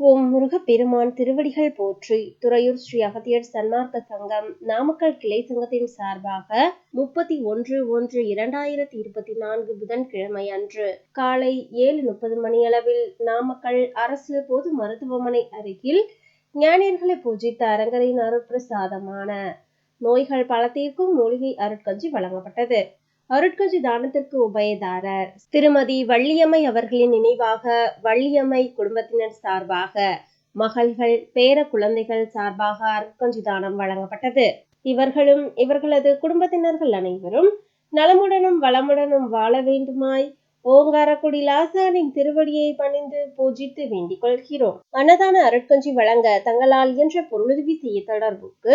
ஓம் முருகப்பெருமான் திருவடிகள் போற்றி. துறையூர் ஸ்ரீ அகத்தியர் சன்மார்க்க சங்கம் நாமக்கல் கிளை சங்கத்தின் சார்பாக முப்பத்தி ஒன்று ஒன்று இரண்டாயிரத்தி இருபத்தி நான்கு புதன்கிழமை அன்று காலை ஏழு முப்பது மணியளவில் நாமக்கல் அரசு பொது மருத்துவமனை அருகில் ஞானியர்களை பூஜித்த அரங்கரின் அருட்பிரசாதமான நோய்கள் பல தீர்க்கும் மூலிகை அருட்கஞ்சி வழங்கப்பட்டது. அருட்கஞ்சி தானத்திற்கு உபயதாரர். திருமதி வள்ளியம்மை அவர்களின் நினைவாக வள்ளியம்மை குடும்பத்தினர் சார்பாக மகள்கள் பேர குழந்தைகள் சார்பாக அருட்கஞ்சி தானம் வழங்கப்பட்டது. இவர்களும் இவர்களது குடும்பத்தினர்கள் அனைவரும் நலமுடனும் வளமுடனும் வாழ வேண்டுமாய் ஓங்காரக்குடி லாசானின் திருவடியை பணிந்து பூஜித்து வேண்டிக் கொள்கிறோம். அன்னதான அருட்கஞ்சி வழங்க தங்களால் இயன்ற பொருளுதவி செய்ய தொடர்புக்கு